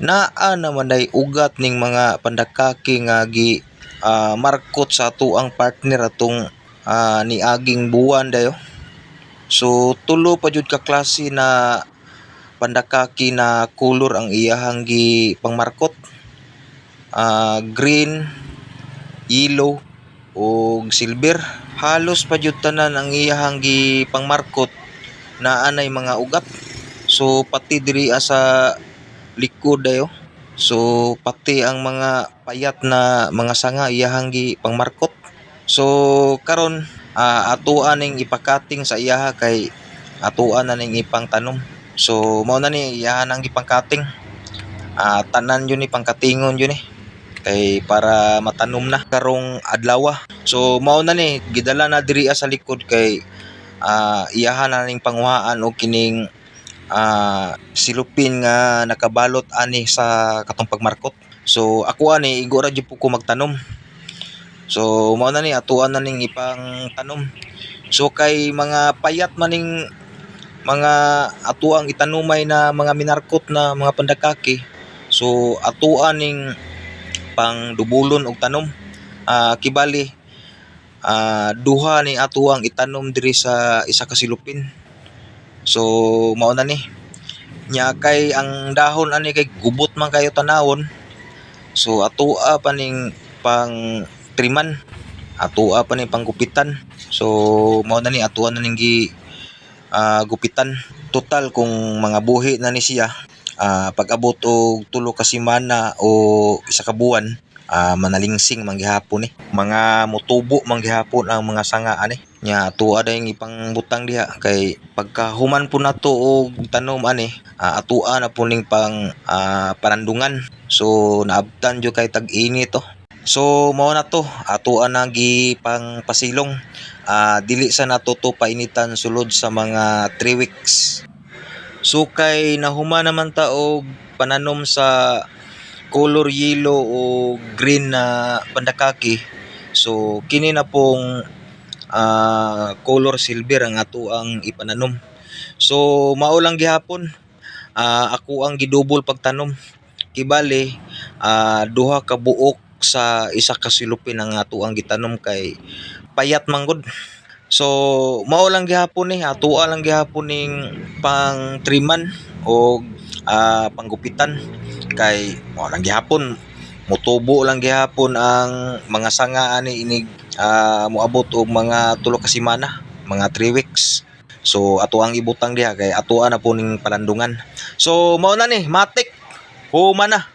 naa naman ay ugat ning mga pandakaki nga gi ah, markot sa ato ang partner atong ah, niaging buwan dayo. So tulo pa jud ka klase na pandakaki na color ang iyahang gi pangmarkot. Ah, green, yellow ug silver. Halos pa jud tanan ang iyahang gi pangmarkot na anay mga ugat. So pati diri ah, sa likod dayo. So pati ang mga payat na mga sanga iyahang gi pangmarkot. So karon ah, atuan ning ipakating sa iyaha kay atuan na ning ipang tanom. So mao na ni iyahan ang gipangkating. Ah, tanan yun ni pangkatingon yun ni kay para matanom na karong adlaw. So mao na ni gidala na diri ah, sa likod kay ah, iyahan na ning panguhaan og kining ah, silupin nga nakabalot ani sa katong pagmarkot. So ako ani igo ra jud po ko magtanom. So mao na ni atuan na ning ipang tanom. So kay mga payat maning mga atuang itanumay na mga minarkot na mga pandakaki. So atuan ning pang dubulon og tanom. Ah, kibali ah, duha ni atuang itanom diri sa isa ka silupin. So mao na ni. Nya kay ang dahon ani kay gubot man kayo tanawon. So atoa pa ning pang triman. Atoa pa ning panggupitan. So mao na ni atuan na ning gi ah, gupitan. Total kung mga buhi na ni siya ah, pag-abot og tulo ka semana o isa ka buwan ah, manalingsing man gihapon ni. Mga mutubo man gihapon ang mga sanga ani. Nya atuwa dayong ipang butang diha kay pagka human po nato og tanom ani ah, atuwa na po ning pang ah, panandungan. So naabtan jud kay tag-init to. So mao na to atuwa na gi pang pasilong. Ah, dili sa nato to painitan sulod sa mga 3 weeks. So kay nahuma naman ta og pananom sa color yellow o green na pandakaki. So kini na pong ah, color silver ang ato ang ipananom. So mao lang gihapon. Ah, ako ang gidouble pagtanom. Kibali ah, duha ka buok sa isa ka silupin ang ato ang gitanom kay payat manggod. So mao lang gihapon ni atoa lang gihapon ning pang triman o ah, panggupitan kay mao lang gihapon mutubo lang gihapon ang mga sanga ani inig ah, moabot og mga tulo ka semana, mga 3 weeks. So ato ang ibutang diha kay atoa na po ning palandungan. So mao na ni matik. Huma na.